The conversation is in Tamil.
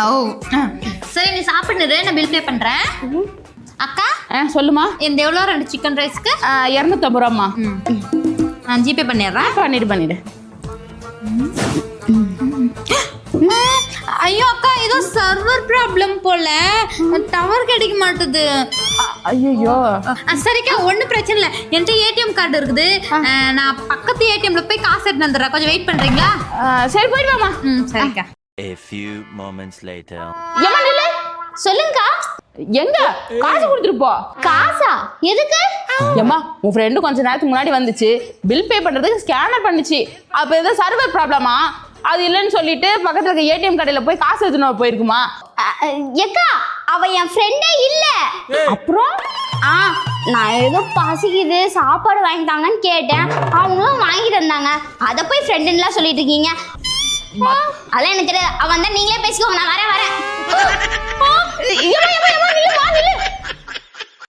ஓ. சரி நீ சாப்பிடுறது நான் பில் பே பண்றேன். அக்கா ஆ சொல்லுமா? இந்த எவ்வளோ ரெண்டு சிக்கன் ரைஸ்க்கு இரநூத்தம்பது ரூபாம்மா. நான் ஜிபே பண்ணிடுறேன். பண்ணிடு பண்ணிடு. ஐயோ அக்கா ஏதோ சர்வர் ப்ராப்ளம் போல. டவர் கிடைக்க மாட்டுது. ஐயோ சரிக்கா ஒன்றும் பிரச்சனை இல்லை. என்கிட்ட ஏடிஎம் கார்டு இருக்குது. நான் பக்கத்து ஏடிஎம்ல போய் காசு எடுத்து வந்துடுறேன். கொஞ்சம் வெயிட் பண்றீங்களா? சரி போயிட்டு வாமா ம் சரிக்கா. A few moments later. ஏமா நில்லு? சொல்லுங்கக்கா. எங்க? காசு கொடுத்துட்டு போ. காசா? எதுக்கு? ஏம்மா உன் ஃப்ரெண்டு கொஞ்ச நேரத்துக்கு முன்னாடி வந்துச்சு. பில் பே பண்றதுக்கு ஸ்கேனர் பண்ணுச்சு. அப்போ ஏதோ சர்வர் ப்ராப்ளமா அது இல்லைன்னு சொல்லிட்டு பக்கத்துல இருக்க ஏடிஎம் கடையில போய் காசு எடுத்துன்னு போயிருக்குமா? எக்கா அவ என் ஃப்ரெண்டே இல்ல. அப்புறம்? ஆ நான் ஏதோ பசிக்குது சாப்பாடு வாங்கி தாங்கன்னு கேட்டேன். அவங்களும் வாங்கி தந்தாங்க அதை போய் ஃப்ரெண்டுலாம் சொல்லிட்டு இருக்கீங்க. அதெல்லாம் எனக்கு தெரியாது. அவன் தான் நீங்களே பேசிக்கோங்க. நான் வரேன் வரேன்.